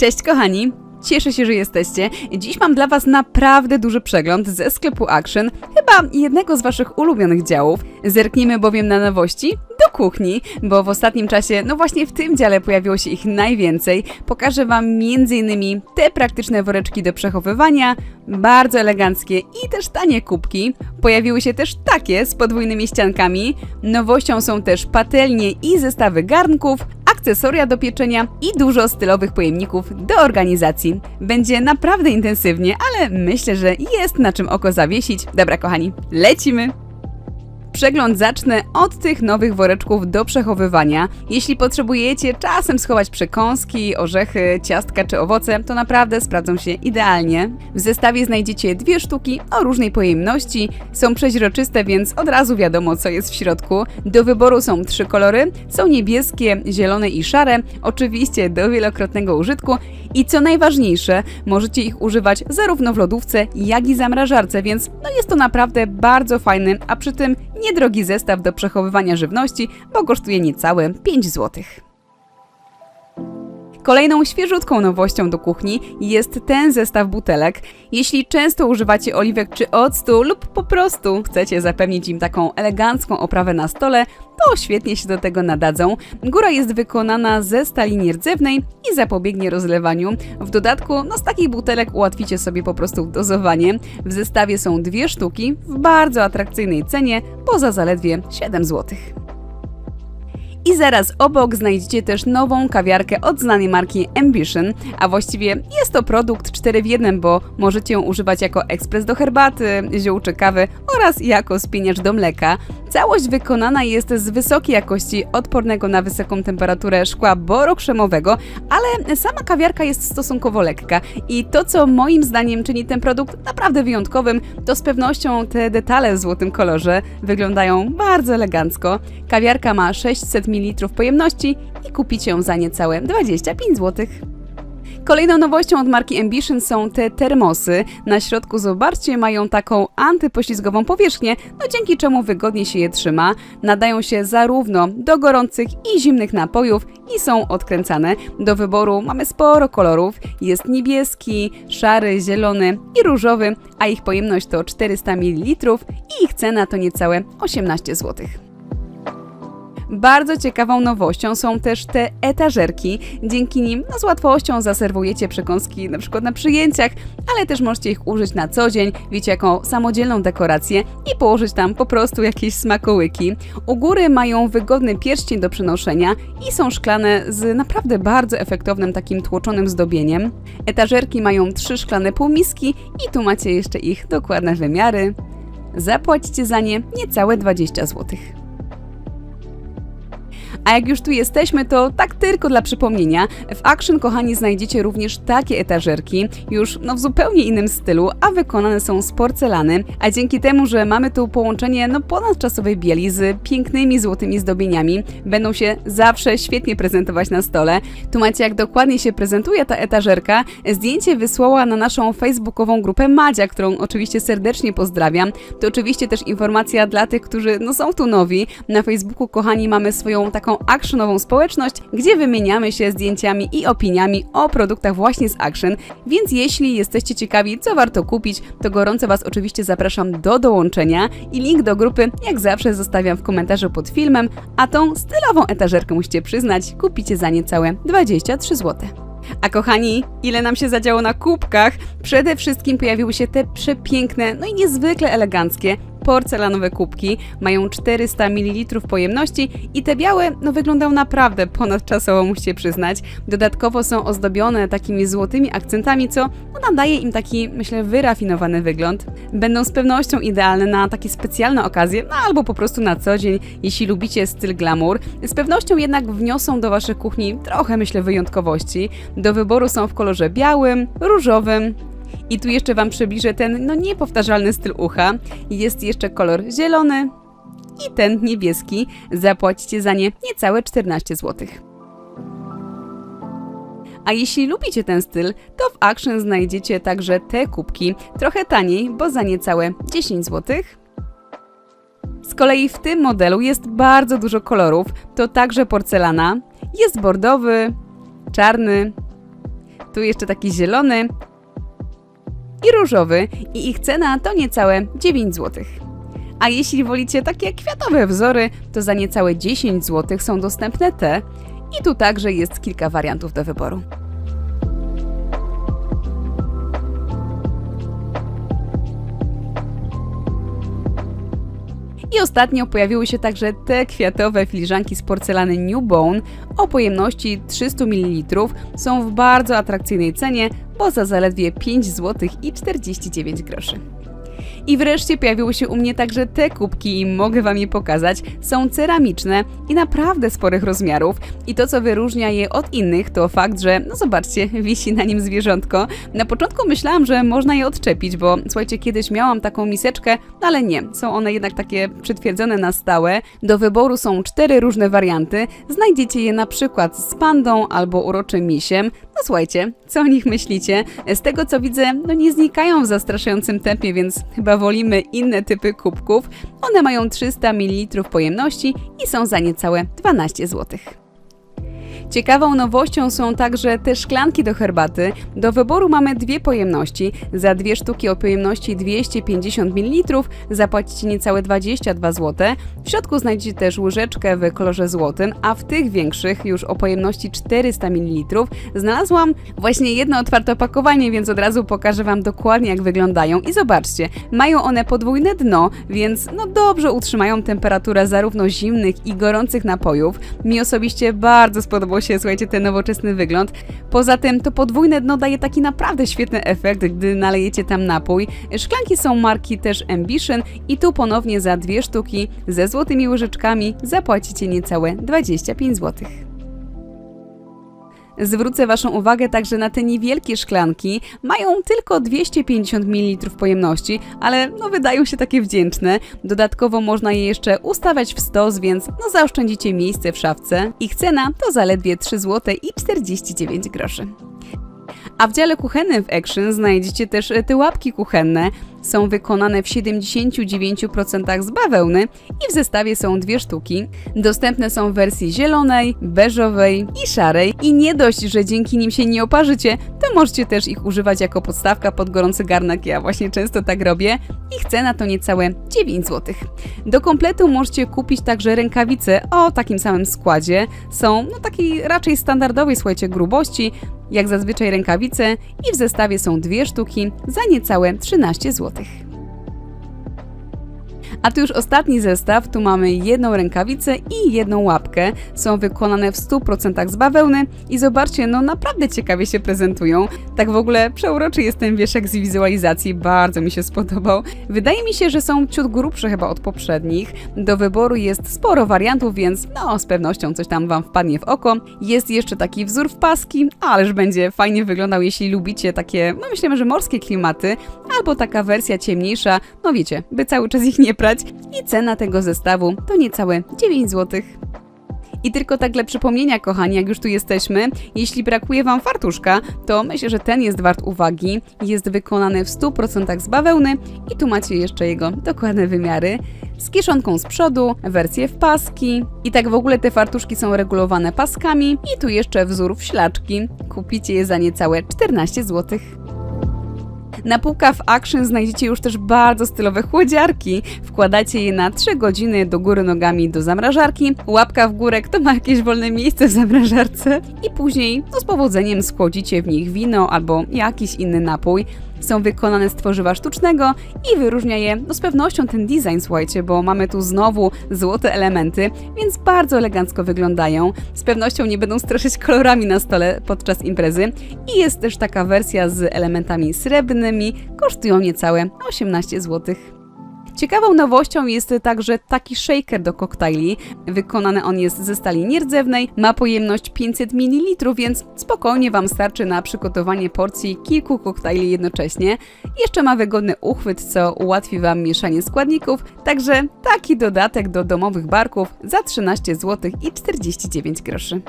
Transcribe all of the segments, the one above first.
Cześć kochani! Cieszę się, że jesteście. Dziś mam dla Was naprawdę duży przegląd ze sklepu Action, chyba jednego z Waszych ulubionych działów. Zerknijmy bowiem na nowości do kuchni, bo w ostatnim czasie, no właśnie w tym dziale pojawiło się ich najwięcej. Pokażę Wam m.in. te praktyczne woreczki do przechowywania, bardzo eleganckie i też tanie kubki. Pojawiły się też takie z podwójnymi ściankami. Nowością są też patelnie i zestawy garnków, akcesoria do pieczenia i dużo stylowych pojemników do organizacji. Będzie naprawdę intensywnie, ale myślę, że jest na czym oko zawiesić. Dobra, kochani, lecimy! Przegląd zacznę od tych nowych woreczków do przechowywania. Jeśli potrzebujecie czasem schować przekąski, orzechy, ciastka czy owoce, to naprawdę sprawdzą się idealnie. W zestawie znajdziecie dwie sztuki o różnej pojemności. Są przeźroczyste, więc od razu wiadomo co jest w środku. Do wyboru są trzy kolory. Są niebieskie, zielone i szare. Oczywiście do wielokrotnego użytku. I co najważniejsze, możecie ich używać zarówno w lodówce, jak i zamrażarce, więc no jest to naprawdę bardzo fajny, a przy tym niedrogi zestaw do przechowywania żywności, bo kosztuje niecałe 5 zł. Kolejną świeżutką nowością do kuchni jest ten zestaw butelek. Jeśli często używacie oliwek czy octu lub po prostu chcecie zapewnić im taką elegancką oprawę na stole, to świetnie się do tego nadadzą. Góra jest wykonana ze stali nierdzewnej i zapobiegnie rozlewaniu. W dodatku, no z takich butelek ułatwicie sobie po prostu dozowanie. W zestawie są dwie sztuki w bardzo atrakcyjnej cenie, poza zaledwie 7 zł. I zaraz obok znajdziecie też nową kawiarkę od znanej marki Ambition, a właściwie jest to produkt 4 w 1, bo możecie ją używać jako ekspres do herbaty, ziół czy kawy oraz jako spieniacz do mleka. Całość wykonana jest z wysokiej jakości, odpornego na wysoką temperaturę szkła borokrzemowego, ale sama kawiarka jest stosunkowo lekka i to, co moim zdaniem czyni ten produkt naprawdę wyjątkowym, to z pewnością te detale w złotym kolorze wyglądają bardzo elegancko. Kawiarka ma 600 ml pojemności i kupicie ją za niecałe 25 zł. Kolejną nowością od marki Ambition są te termosy. Na środku, zobaczcie, mają taką antypoślizgową powierzchnię, no dzięki czemu wygodnie się je trzyma. Nadają się zarówno do gorących i zimnych napojów i są odkręcane. Do wyboru mamy sporo kolorów. Jest niebieski, szary, zielony i różowy, a ich pojemność to 400 ml i ich cena to niecałe 18 zł. Bardzo ciekawą nowością są też te etażerki. Dzięki nim no, z łatwością zaserwujecie przekąski na przykład na przyjęciach, ale też możecie ich użyć na co dzień, wiecie, jako samodzielną dekorację i położyć tam po prostu jakieś smakołyki. U góry mają wygodny pierścień do przenoszenia i są szklane z naprawdę bardzo efektownym takim tłoczonym zdobieniem. Etażerki mają trzy szklane półmiski i tu macie jeszcze ich dokładne wymiary. Zapłacicie za nie niecałe 20 złotych. A jak już tu jesteśmy, to tak tylko dla przypomnienia, w Action, kochani, znajdziecie również takie etażerki, już no, w zupełnie innym stylu, a wykonane są z porcelany, a dzięki temu, że mamy tu połączenie no, ponadczasowej bieli z pięknymi złotymi zdobieniami, będą się zawsze świetnie prezentować na stole. Tu macie jak dokładnie się prezentuje ta etażerka. Zdjęcie wysłała na naszą facebookową grupę Madzia, którą oczywiście serdecznie pozdrawiam. To oczywiście też informacja dla tych, którzy no, są tu nowi. Na Facebooku, kochani, mamy swoją taką actionową społeczność, gdzie wymieniamy się zdjęciami i opiniami o produktach właśnie z Action, więc jeśli jesteście ciekawi, co warto kupić, to gorąco Was oczywiście zapraszam do dołączenia i link do grupy jak zawsze zostawiam w komentarzu pod filmem, a tą stylową etażerkę musicie przyznać, kupicie za niecałe 23 zł. A kochani, ile nam się zadziało na kubkach? Przede wszystkim pojawiły się te przepiękne, no i niezwykle eleganckie porcelanowe kubki, mają 400 ml pojemności i te białe no, wyglądają naprawdę ponadczasowo, musicie przyznać. Dodatkowo są ozdobione takimi złotymi akcentami, co no, nadaje im taki, myślę, wyrafinowany wygląd. Będą z pewnością idealne na takie specjalne okazje, no albo po prostu na co dzień, jeśli lubicie styl glamour. Z pewnością jednak wniosą do waszych kuchni trochę, myślę, wyjątkowości. Do wyboru są w kolorze białym, różowym, i tu jeszcze Wam przybliżę ten no niepowtarzalny styl ucha. Jest jeszcze kolor zielony i ten niebieski. Zapłacicie za nie niecałe 14 zł. A jeśli lubicie ten styl, to w Action znajdziecie także te kubki, trochę taniej, bo za niecałe 10 zł. Z kolei w tym modelu jest bardzo dużo kolorów, to także porcelana, jest bordowy, czarny, tu jeszcze taki zielony i różowy i ich cena to niecałe 9 zł. A jeśli wolicie takie kwiatowe wzory, to za niecałe 10 zł są dostępne te i tu także jest kilka wariantów do wyboru. I ostatnio pojawiły się także te kwiatowe filiżanki z porcelany New Bone o pojemności 300 ml. Są w bardzo atrakcyjnej cenie, bo za zaledwie 5 zł i 49 groszy. I wreszcie pojawiły się u mnie także te kubki i mogę Wam je pokazać. Są ceramiczne i naprawdę sporych rozmiarów. I to, co wyróżnia je od innych, to fakt, że, no zobaczcie, wisi na nim zwierzątko. Na początku myślałam, że można je odczepić, bo słuchajcie, kiedyś miałam taką miseczkę, no ale nie, są one jednak takie przytwierdzone na stałe. Do wyboru są cztery różne warianty. Znajdziecie je na przykład z pandą albo uroczym misiem. No słuchajcie, co o nich myślicie? Z tego co widzę, no nie znikają w zastraszającym tempie, więc chyba wolimy inne typy kubków. One mają 300 ml pojemności i są za niecałe 12 zł. Ciekawą nowością są także te szklanki do herbaty. Do wyboru mamy dwie pojemności. Za dwie sztuki o pojemności 250 ml zapłacicie niecałe 22 zł. W środku znajdziecie też łyżeczkę w kolorze złotym, a w tych większych, już o pojemności 400 ml, znalazłam właśnie jedno otwarte opakowanie, więc od razu pokażę Wam dokładnie jak wyglądają. I zobaczcie, mają one podwójne dno, więc no dobrze utrzymają temperaturę zarówno zimnych i gorących napojów. Mi osobiście bardzo spodobał się, słuchajcie, ten nowoczesny wygląd. Poza tym to podwójne dno daje taki naprawdę świetny efekt, gdy nalejecie tam napój. Szklanki są marki też Ambition i tu ponownie za dwie sztuki ze złotymi łyżeczkami zapłacicie niecałe 25 zł. Zwrócę Waszą uwagę także na te niewielkie szklanki. Mają tylko 250 ml pojemności, ale no wydają się takie wdzięczne. Dodatkowo można je jeszcze ustawiać w stos, więc no zaoszczędzicie miejsce w szafce. Ich cena to zaledwie 3 zł i 49 groszy. A w dziale kuchennym w Action znajdziecie też te łapki kuchenne. Są wykonane w 79% z bawełny i w zestawie są dwie sztuki. Dostępne są w wersji zielonej, beżowej i szarej. I nie dość, że dzięki nim się nie oparzycie, to możecie też ich używać jako podstawka pod gorący garnek. Ja właśnie często tak robię. Ich cena to niecałe 9 zł. Do kompletu możecie kupić także rękawice o takim samym składzie. Są no takiej raczej standardowej, słuchajcie, grubości, jak zazwyczaj rękawice i w zestawie są dwie sztuki za niecałe 13 zł. A tu już ostatni zestaw, tu mamy jedną rękawicę i jedną łapkę. Są wykonane w 100% z bawełny i zobaczcie, no naprawdę ciekawie się prezentują. Tak w ogóle przeuroczy jest ten wieszek z wizualizacji, bardzo mi się spodobał. Wydaje mi się, że są ciut grubsze chyba od poprzednich. Do wyboru jest sporo wariantów, więc no z pewnością coś tam Wam wpadnie w oko. Jest jeszcze taki wzór w paski, ależ będzie fajnie wyglądał, jeśli lubicie takie, no myślę, że morskie klimaty, albo taka wersja ciemniejsza, no wiecie, by cały czas ich nie prać. I cena tego zestawu to niecałe 9 zł. I tylko tak dla przypomnienia, kochani, jak już tu jesteśmy, jeśli brakuje Wam fartuszka, to myślę, że ten jest wart uwagi. Jest wykonany w 100% z bawełny i tu macie jeszcze jego dokładne wymiary. Z kieszonką z przodu, wersję w paski. I tak w ogóle te fartuszki są regulowane paskami. I tu jeszcze wzór w ślaczki. Kupicie je za niecałe 14 zł. Na półkach w Action znajdziecie już też bardzo stylowe chłodziarki. Wkładacie je na 3 godziny do góry nogami do zamrażarki. Łapka w górę, kto ma jakieś wolne miejsce w zamrażarce. I później no, z powodzeniem schłodzicie w nich wino albo jakiś inny napój. Są wykonane z tworzywa sztucznego i wyróżnia je no, z pewnością ten design, słuchajcie, bo mamy tu znowu złote elementy, więc bardzo elegancko wyglądają. Z pewnością nie będą straszyć kolorami na stole podczas imprezy. I jest też taka wersja z elementami srebrnymi, kosztują niecałe 18 zł. Ciekawą nowością jest także taki shaker do koktajli. Wykonany on jest ze stali nierdzewnej, ma pojemność 500 ml, więc spokojnie Wam starczy na przygotowanie porcji kilku koktajli jednocześnie. Jeszcze ma wygodny uchwyt, co ułatwi Wam mieszanie składników, także taki dodatek do domowych barków za 13 zł i 49 groszy.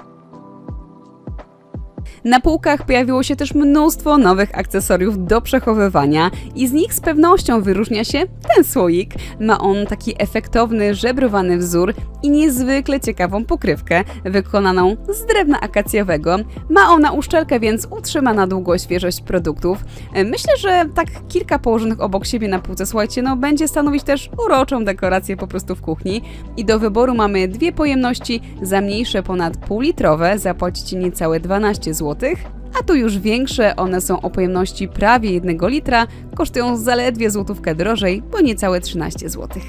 Na półkach pojawiło się też mnóstwo nowych akcesoriów do przechowywania i z nich z pewnością wyróżnia się ten słoik. Ma on taki efektowny, żebrowany wzór i niezwykle ciekawą pokrywkę wykonaną z drewna akacjowego. Ma ona uszczelkę, więc utrzyma na długo świeżość produktów. E, Myślę, że tak kilka położonych obok siebie na półce, słuchajcie, no będzie stanowić też uroczą dekorację po prostu w kuchni. I do wyboru mamy dwie pojemności, za mniejsze ponad półlitrowe zapłacicie niecałe 12 zł, a tu już większe, one są o pojemności prawie 1 litra, kosztują zaledwie złotówkę drożej, bo niecałe 13 zł.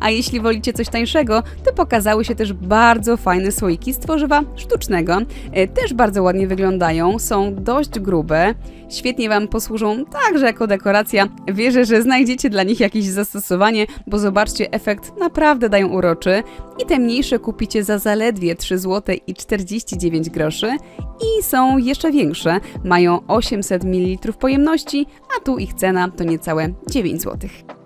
A jeśli wolicie coś tańszego, to pokazały się też bardzo fajne słoiki z tworzywa sztucznego. E, Też bardzo ładnie wyglądają, są dość grube, świetnie Wam posłużą także jako dekoracja. Wierzę, że znajdziecie dla nich jakieś zastosowanie, bo zobaczcie, efekt naprawdę dają uroczy. I te mniejsze kupicie za zaledwie 3 zł i 49 groszy i są jeszcze większe, mają 800 ml pojemności, a tu ich cena to niecałe 9 zł.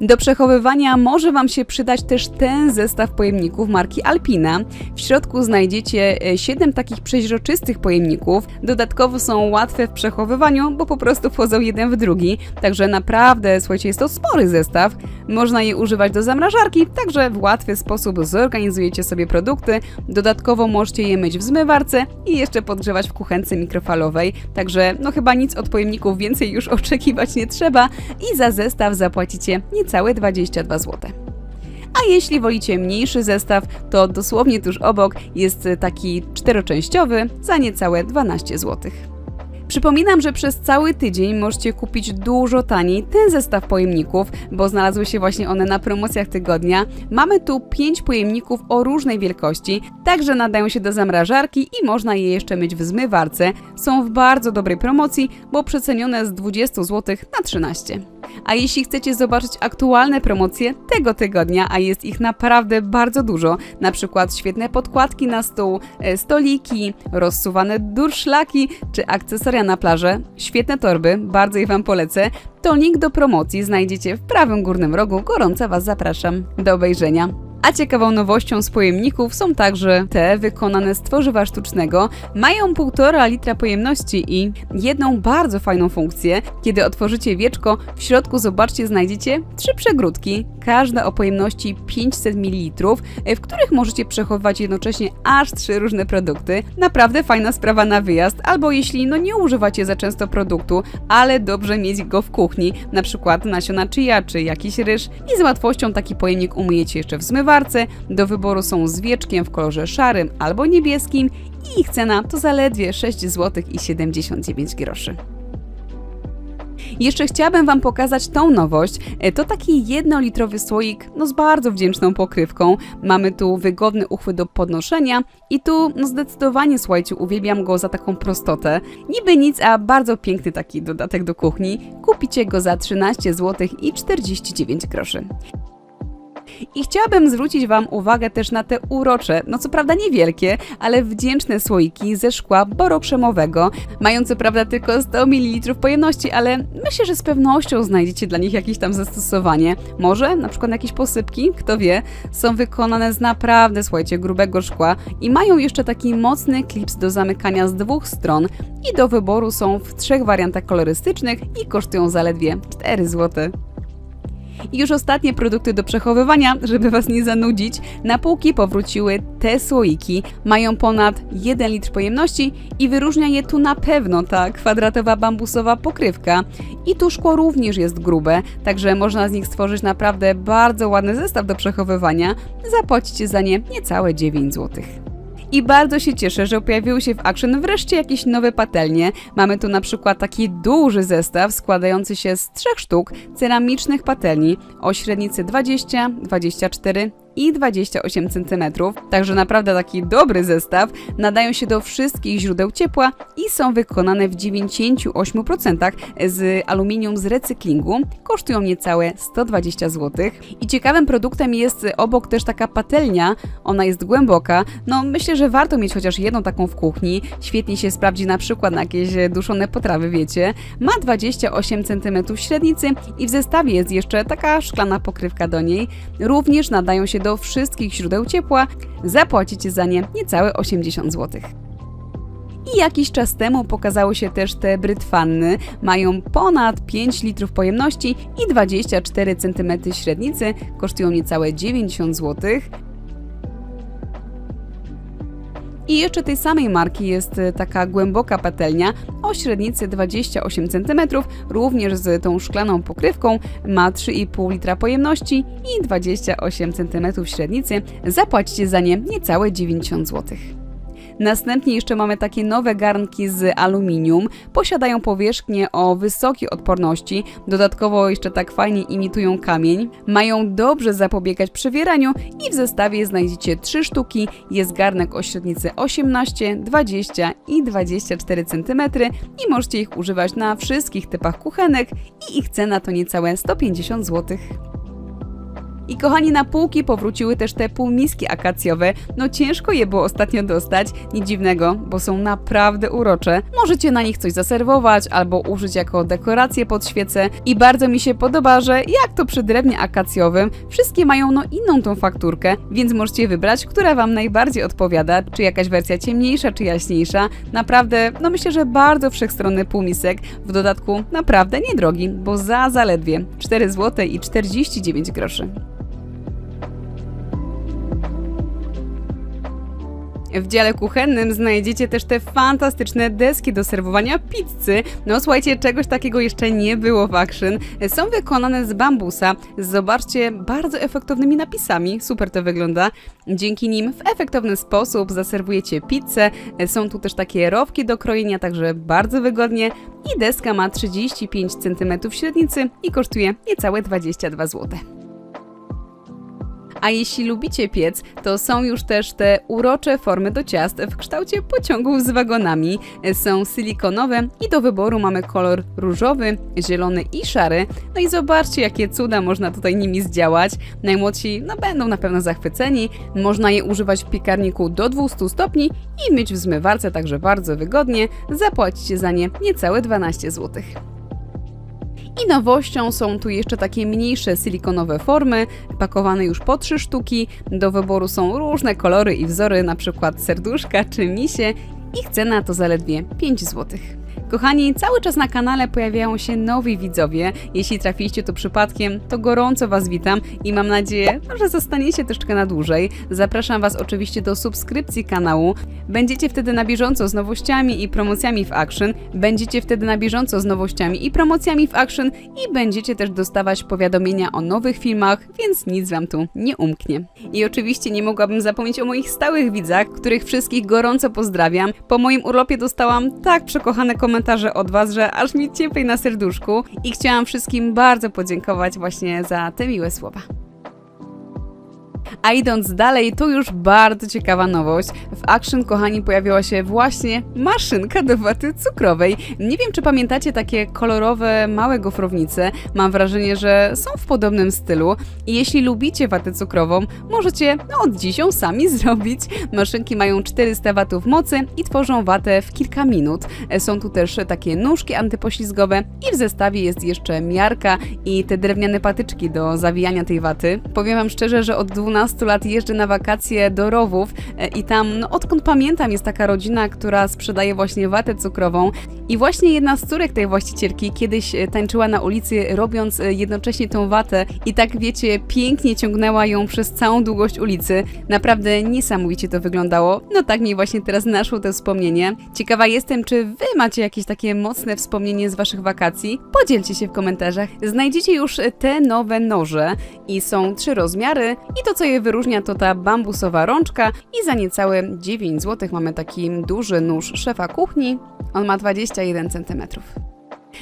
Do przechowywania może Wam się przydać też ten zestaw pojemników marki Alpina. W środku znajdziecie 7 takich przeźroczystych pojemników. Dodatkowo są łatwe w przechowywaniu, bo po prostu wchodzą jeden w drugi. Także naprawdę, słuchajcie, jest to spory zestaw. Można je używać do zamrażarki, także w łatwy sposób zorganizujecie sobie produkty. Dodatkowo możecie je myć w zmywarce i jeszcze podgrzewać w kuchence mikrofalowej. Także no chyba nic od pojemników więcej już oczekiwać nie trzeba i za zestaw zapłacicie niecałe 22 zł. A jeśli wolicie mniejszy zestaw, to dosłownie tuż obok jest taki czteroczęściowy za niecałe 12 zł. Przypominam, że przez cały tydzień możecie kupić dużo taniej ten zestaw pojemników, bo znalazły się właśnie one na promocjach tygodnia. Mamy tu 5 pojemników o różnej wielkości, także nadają się do zamrażarki i można je jeszcze myć w zmywarce. Są w bardzo dobrej promocji, bo przecenione z 20 zł na 13. A jeśli chcecie zobaczyć aktualne promocje tego tygodnia, a jest ich naprawdę bardzo dużo, na przykład świetne podkładki na stół, e, stoliki, rozsuwane durszlaki czy akcesoria na plażę, świetne torby, bardzo je Wam polecę, to link do promocji znajdziecie w prawym górnym rogu. Gorąco Was zapraszam do obejrzenia. A ciekawą nowością z pojemników są także te wykonane z tworzywa sztucznego. Mają 1,5 litra pojemności i jedną bardzo fajną funkcję. Kiedy otworzycie wieczko, w środku zobaczcie, znajdziecie trzy przegródki, każda o pojemności 500 ml, w których możecie przechowywać jednocześnie aż trzy różne produkty. Naprawdę fajna sprawa na wyjazd, albo jeśli no nie używacie za często produktu, ale dobrze mieć go w kuchni, na przykład nasiona chia czy jakiś ryż i z łatwością taki pojemnik umyjecie jeszcze w Do wyboru są z wieczkiem w kolorze szarym albo niebieskim i ich cena to zaledwie 6 zł i 79 groszy. Jeszcze chciałabym Wam pokazać tą nowość. E, To taki jednolitrowy słoik no z bardzo wdzięczną pokrywką. Mamy tu wygodny uchwyt do podnoszenia i tu no zdecydowanie, słuchajcie, uwielbiam go za taką prostotę. Niby nic, a bardzo piękny taki dodatek do kuchni. Kupicie go za 13 zł i 49 groszy. I chciałabym zwrócić Wam uwagę też na te urocze, no co prawda niewielkie, ale wdzięczne słoiki ze szkła borokrzemowego. Mają co prawda tylko 100 ml pojemności, ale myślę, że z pewnością znajdziecie dla nich jakieś tam zastosowanie. Może na przykład jakieś posypki, kto wie. Są wykonane z naprawdę, słuchajcie, grubego szkła i mają jeszcze taki mocny klips do zamykania z dwóch stron i do wyboru są w trzech wariantach kolorystycznych i kosztują zaledwie 4 zł. I już ostatnie produkty do przechowywania, żeby Was nie zanudzić. Na półki powróciły te słoiki. Mają ponad 1 litr pojemności i wyróżnia je tu na pewno ta kwadratowa bambusowa pokrywka. I tu szkło również jest grube, także można z nich stworzyć naprawdę bardzo ładny zestaw do przechowywania. Zapłacicie za nie niecałe 9 zł. I bardzo się cieszę, że pojawiły się w Action wreszcie jakieś nowe patelnie. Mamy tu na przykład taki duży zestaw składający się z trzech sztuk ceramicznych patelni o średnicy 20, 24 i 28 cm. Także naprawdę taki dobry zestaw. Nadają się do wszystkich źródeł ciepła i są wykonane w 98% z aluminium z recyklingu. Kosztują niecałe 120 zł. I ciekawym produktem jest obok też taka patelnia. Ona jest głęboka. No myślę, że warto mieć chociaż jedną taką w kuchni. Świetnie się sprawdzi na przykład na jakieś duszone potrawy, wiecie. Ma 28 cm średnicy i w zestawie jest jeszcze taka szklana pokrywka do niej. Również nadają się do wszystkich źródeł ciepła. Zapłacicie za nie niecałe 80 zł. I jakiś czas temu pokazały się też te brytwanny. Mają ponad 5 litrów pojemności i 24 cm średnicy, kosztują niecałe 90 zł. I jeszcze tej samej marki jest e, taka głęboka patelnia o średnicy 28 cm, również z tą szklaną pokrywką, ma 3,5 litra pojemności i 28 cm średnicy. Zapłacicie za nie niecałe 90 zł. Następnie jeszcze mamy takie nowe garnki z aluminium. Posiadają powierzchnię o wysokiej odporności, dodatkowo jeszcze tak fajnie imitują kamień. Mają dobrze zapobiegać przewieraniu i w zestawie znajdziecie 3 sztuki. Jest garnek o średnicy 18, 20 i 24 cm i możecie ich używać na wszystkich typach kuchenek i ich cena to niecałe 150 zł. I kochani, na półki powróciły też te półmiski akacjowe. No ciężko je było ostatnio dostać, nic dziwnego, bo są naprawdę urocze. Możecie na nich coś zaserwować albo użyć jako dekorację pod świecę. I bardzo mi się podoba, że jak to przy drewnie akacjowym, wszystkie mają no inną tą fakturkę, więc możecie wybrać, która Wam najbardziej odpowiada, czy jakaś wersja ciemniejsza, czy jaśniejsza. Naprawdę, no myślę, że bardzo wszechstronny półmisek, w dodatku naprawdę niedrogi, bo za zaledwie 4 zł i 49 groszy. W dziale kuchennym znajdziecie też te fantastyczne deski do serwowania pizzy. No słuchajcie, czegoś takiego jeszcze nie było w Action. Są wykonane z bambusa. Zobaczcie, bardzo efektownymi napisami. Super to wygląda. Dzięki nim w efektowny sposób zaserwujecie pizzę. Są tu też takie rowki do krojenia, także bardzo wygodnie. I deska ma 35 cm średnicy i kosztuje niecałe 22 zł. A jeśli lubicie piec, to są już też te urocze formy do ciast w kształcie pociągów z wagonami. Są silikonowe i do wyboru mamy kolor różowy, zielony i szary. No i zobaczcie, jakie cuda można tutaj nimi zdziałać. Najmłodsi no, będą na pewno zachwyceni. Można je używać w piekarniku do 200 stopni i myć w zmywarce także bardzo wygodnie. Zapłacicie za nie niecałe 12 zł. I nowością są tu jeszcze takie mniejsze silikonowe formy, pakowane już po trzy sztuki. Do wyboru są różne kolory i wzory, na przykład serduszka czy misie. Ich cena to zaledwie 5 złotych. Kochani, cały czas na kanale pojawiają się nowi widzowie. Jeśli trafiliście tu przypadkiem, to gorąco Was witam i mam nadzieję, że zostaniecie troszeczkę na dłużej. Zapraszam Was oczywiście do subskrypcji kanału. Będziecie wtedy na bieżąco z nowościami i promocjami w Action. Będziecie wtedy na bieżąco z nowościami i promocjami w Action i będziecie też dostawać powiadomienia o nowych filmach, więc nic Wam tu nie umknie. I oczywiście nie mogłabym zapomnieć o moich stałych widzach, których wszystkich gorąco pozdrawiam. Po moim urlopie dostałam tak przekochane komentarze komentarze od Was, że aż mi cieplej na serduszku i chciałam wszystkim bardzo podziękować właśnie za te miłe słowa. A idąc dalej, to już bardzo ciekawa nowość. W Action, kochani, pojawiła się właśnie maszynka do waty cukrowej. Nie wiem, czy pamiętacie takie kolorowe, małe gofrownice. Mam wrażenie, że są w podobnym stylu. I jeśli lubicie watę cukrową, możecie no, od dziś ją sami zrobić. Maszynki mają 400 watów mocy i tworzą watę w kilka minut. Są tu też takie nóżki antypoślizgowe i w zestawie jest jeszcze miarka i te drewniane patyczki do zawijania tej waty. Powiem Wam szczerze, że od 12 15 lat jeżdżę na wakacje do Rowów e, i tam, no, odkąd pamiętam, jest taka rodzina, która sprzedaje właśnie watę cukrową. I właśnie jedna z córek tej właścicielki kiedyś e, tańczyła na ulicy, robiąc e, jednocześnie tą watę i tak, wiecie, pięknie ciągnęła ją przez całą długość ulicy. Naprawdę niesamowicie to wyglądało. No tak mi właśnie teraz naszło to wspomnienie. Ciekawa jestem, czy wy macie jakieś takie mocne wspomnienie z waszych wakacji? Podzielcie się w komentarzach. Znajdziecie już te nowe noże i są trzy rozmiary i to, co je wyróżnia to ta bambusowa rączka i za niecałe 9 zł mamy taki duży nóż szefa kuchni. On ma 21 cm.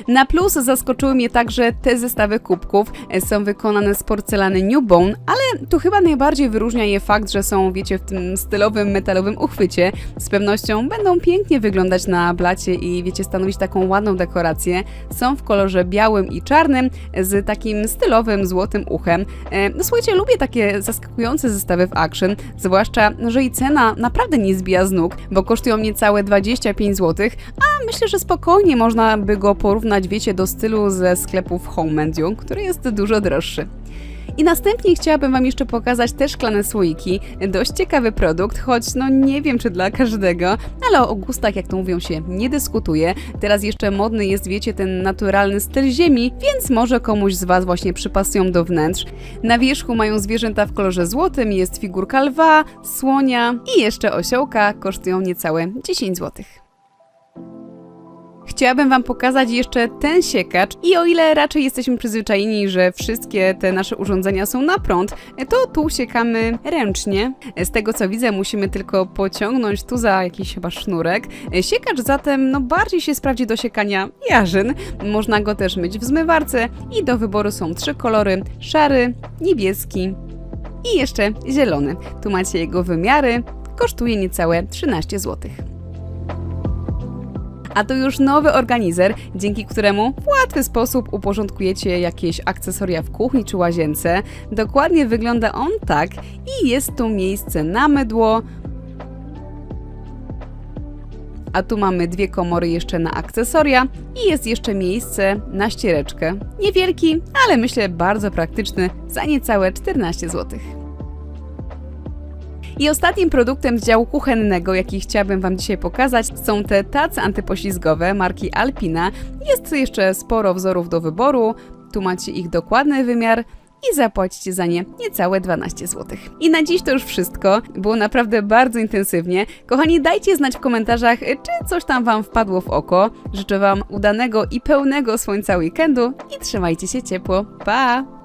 Na plus zaskoczyły mnie także te zestawy kubków. Są wykonane z porcelany Newbone, ale tu chyba najbardziej wyróżnia je fakt, że są, wiecie, w tym stylowym metalowym uchwycie. Z pewnością będą pięknie wyglądać na blacie i, wiecie, stanowić taką ładną dekorację. Są w kolorze białym i czarnym z takim stylowym złotym uchem. E, no słuchajcie, lubię takie zaskakujące zestawy w Action, zwłaszcza, że i cena naprawdę nie zbija z nóg, bo kosztują niecałe 25 zł, a myślę, że spokojnie można by go porównać porównać, wiecie, do stylu ze sklepów Home Menu, który jest dużo droższy. I następnie chciałabym Wam jeszcze pokazać te szklane słoiki. Dość ciekawy produkt, choć no nie wiem czy dla każdego, ale o gustach, jak to mówią się, nie dyskutuje. Teraz jeszcze modny jest, wiecie, ten naturalny styl ziemi, więc może komuś z Was właśnie przypasują do wnętrz. Na wierzchu mają zwierzęta w kolorze złotym, jest figurka lwa, słonia i jeszcze osiołka, kosztują niecałe 10 zł. Chciałabym Wam pokazać jeszcze ten siekacz i o ile raczej jesteśmy przyzwyczajeni, że wszystkie te nasze urządzenia są na prąd, to tu siekamy ręcznie. Z tego co widzę musimy tylko pociągnąć tu za jakiś chyba sznurek. Siekacz zatem no bardziej się sprawdzi do siekania jarzyn. Można go też myć w zmywarce i do wyboru są trzy kolory: szary, niebieski i jeszcze zielony. Tu macie jego wymiary. Kosztuje niecałe 13 złotych. A to już nowy organizer, dzięki któremu w łatwy sposób uporządkujecie jakieś akcesoria w kuchni czy łazience. Dokładnie wygląda on tak i jest tu miejsce na mydło. A tu mamy dwie komory jeszcze na akcesoria i jest jeszcze miejsce na ściereczkę. Niewielki, ale myślę bardzo praktyczny za niecałe 14 zł. I ostatnim produktem z działu kuchennego, jaki chciałabym Wam dzisiaj pokazać, są te tace antypoślizgowe marki Alpina. Jest jeszcze sporo wzorów do wyboru, tu macie ich dokładny wymiar i zapłacicie za nie niecałe 12 zł. I na dziś to już wszystko. Było naprawdę bardzo intensywnie. Kochani, dajcie znać w komentarzach, czy coś tam Wam wpadło w oko. Życzę Wam udanego i pełnego słońca weekendu i trzymajcie się ciepło. Pa!